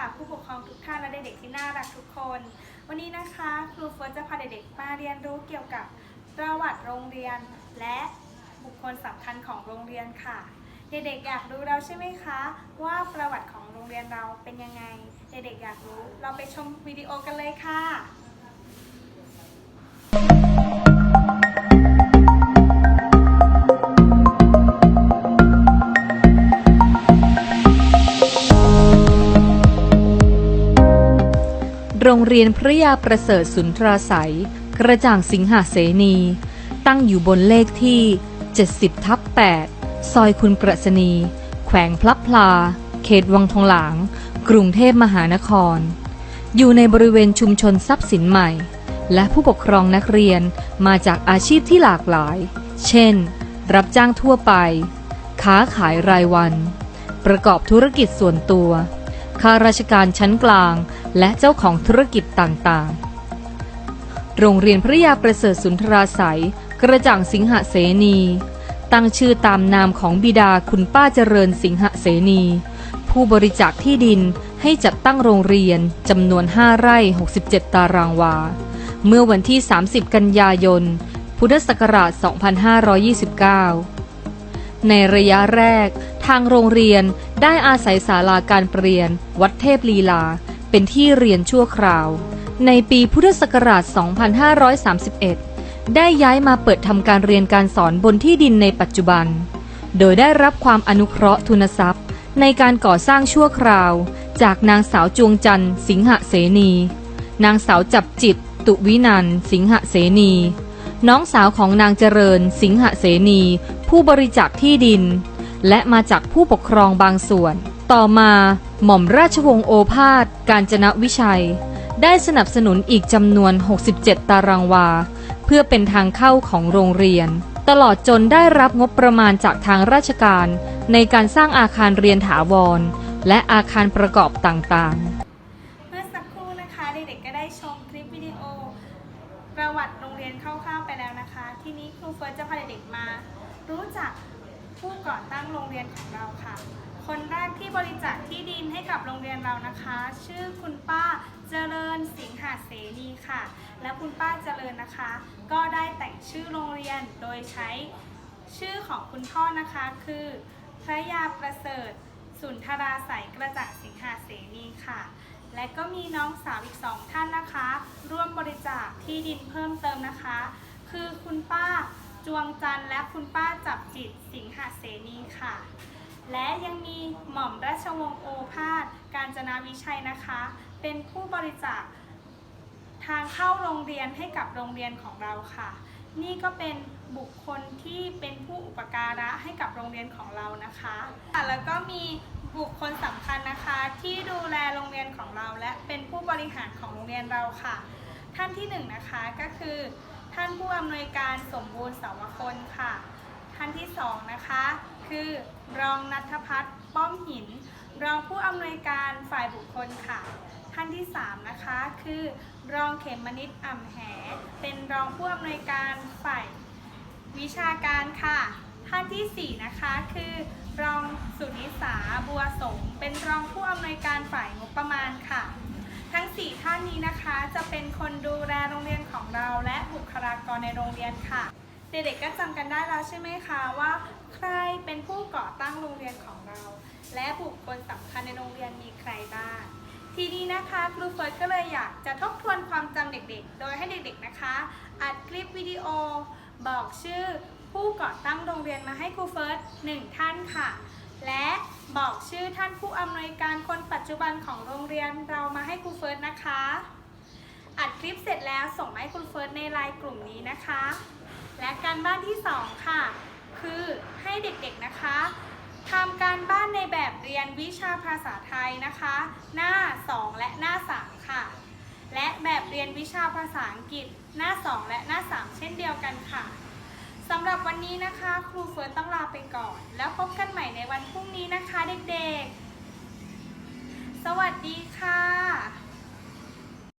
่ะ ผู้ปกครองทุกท่านและเด็กๆที่น่ารักทุกคน วันนี้นะคะครูเฟิร์สจะพาเด็กๆมาเรียนรู้เกี่ยวกับประวัติโรงเรียน และบุคคลสำคัญของโรงเรียนค่ะ เด็กๆอยากรู้เราใช่ไหมคะ ว่าประวัติของโรงเรียนเราเป็นยังไง เด็กๆอยากรู้ เราไปชมวิดีโอกันเลยค่ะ รงเรียนพระยาประเสริฐสุนทราสัย กระจ่างสิงหาเสนี ตั้งอยู่บนเลขที่ 70ทับ8ซอยคุณประสนี แขวงพลับพลา เขตวังทองหลาง กรุงเทพมหานคร อยู่ในบริเวณชุมชนทรัพย์สินใหม่ และผู้ปกครองนักเรียนมาจากอาชีพที่หลากหลาย เช่น รับจ้างทั่วไป ค้าขายรายวัน ประกอบธุรกิจส่วนตัว ข้าราชการชั้นกลาง และเจ้าของธุรกิจต่างๆ โรงเรียนพระยาประเสริฐสุนทราสัยกระจ่างสิงหเสนี ตั้งชื่อตามนามของบิดาคุณป้าเจริญสิงหเสนี ผู้บริจาคที่ดินให้จัดตั้งโรงเรียนจำนวน 5 ไร่ 67 ตารางวา เมื่อวันที่ 30 กันยายน พุทธศักราช 2529 ในระยะแรก ทางโรงเรียนได้อาศัยศาลาการเปลี่ยน วัดเทพลีลา เป็นที่เรียนชั่วคราว ในปีพุทธศักราช 2531 ได้ย้ายมาเปิดทำการเรียนการสอนบนที่ดินในปัจจุบัน โดยได้รับความอนุเคราะห์ทุนทรัพย์ ในการก่อสร้างชั่วคราว จากนางสาวจวงจันทร์สิงหเสนี นางสาวจับจิต ตุวินันสิงหเสนี น้องสาวของนางเจริญ สิงหเสนี ผู้บริจาคที่ดิน และมาจากผู้ปกครองบางส่วน ต่อมาหม่อมราชวงศ์โอภาสการจนวิชัย ได้สนับสนุนอีกจำนวน 67 ตารางวา เพื่อเป็นทางเข้าของโรงเรียน ตลอดจนได้รับงบประมาณจากทางราชการ ในการสร้างอาคารเรียนถาวร และอาคารประกอบต่างๆ เมื่อสักครู่นะคะเด็กๆก็ได้ชมคลิปวิดีโอ ประวัติโรงเรียนคร่าวๆไปแล้ว นี้ครูเฟิร์สจะพาเด็กๆมา รู้จักผู้ก่อตั้งโรงเรียนของเราค่ะ คนแรกที่บริจาคที่ดินให้กับโรงเรียนเรานะคะ ชื่อคุณป้าเจริญสิงหาเสนีค่ะ และคุณป้าเจริญนะคะ ก็ได้แต่งชื่อโรงเรียนโดยใช้ชื่อของคุณพ่อนะคะคือพระยาประเสริฐ สุนทราใสยกระจ่างสิงหาเสนีค่ะ และก็มีน้องสาวอีกสองท่านนะคะ ร่วมบริจาคที่ดินเพิ่มเติมนะคะ คือคุณป้าจวงจันทร์และคุณป้าจับจิตสิงหาเสนีค่ะ และยังมีหม่อมราชวงศ์โอภาสการจนาวิชัยนะคะ เป็นผู้บริจาคทางเข้าโรงเรียนให้กับโรงเรียนของเราค่ะ นี่ก็เป็นบุคคลที่เป็นผู้อุปการะให้กับโรงเรียนของเรานะคะค่ะแล้วก็มีบุคคลสำคัญนะคะที่ดูแลโรงเรียนของเรา และเป็นผู้บริหารของโรงเรียนเราค่ะ ท่านที่หนึ่งนะคะก็คือ ท่านผู้อำนวยการสมบูรณ์สาวคนค่ะ ท่านที่สองนะคะ คือรองนัทพัฒน์ป้อมหิน รองผู้อำนวยการฝ่ายบุคคลค่ะ ท่านที่สามนะคะคือรองเขมมนิดอ่ำแห เป็นรองผู้อำนวยการฝ่ายวิชาการค่ะ ท่านที่สี่นะคะคือรองสุนิสาบัวสง เป็นรองผู้อำนวยการฝ่ายงบประมาณค่ะ ทั้ง4ท่านนี้นะคะจะเป็นคนดูแลโรงเรียน เราและบุคลากรในโรงเรียนค่ะ เด็กๆก็จำกันได้แล้วใช่ไหมคะว่าใครเป็นผู้ก่อตั้งโรงเรียนของเรา และบุคคลสำคัญในโรงเรียนมีใครบ้าง ทีนี้นะคะครูเฟิร์สก็เลยอยากจะทบทวนความจำเด็กๆ โดยให้เด็กๆนะคะ อัดคลิปวิดีโอ บอกชื่อผู้ก่อตั้งโรงเรียนมาให้ครูเฟิร์สหนึ่งท่านค่ะ และบอกชื่อท่านผู้อำนวยการคนปัจจุบันของโรงเรียนเรามาให้ครูเฟิร์สนะคะ อัดคลิปเสร็จแล้วส่งมาให้คุณเฟิร์สในไลน์กลุ่มนี้นะคะ และการบ้านที่ 2 ค่ะ คือให้เด็กๆนะคะทำการบ้านในแบบเรียนวิชาภาษาไทยนะคะ หน้า 2 และหน้า 3 ค่ะ และแบบเรียนวิชาภาษาอังกฤษหน้า 2 และหน้า 3 เช่นเดียวกันค่ะสำหรับวันนี้นะคะ ครูเฟิร์สต้องลาไปก่อน แล้วพบกันใหม่ในวันพรุ่งนี้นะคะเด็กๆ สวัสดีค่ะ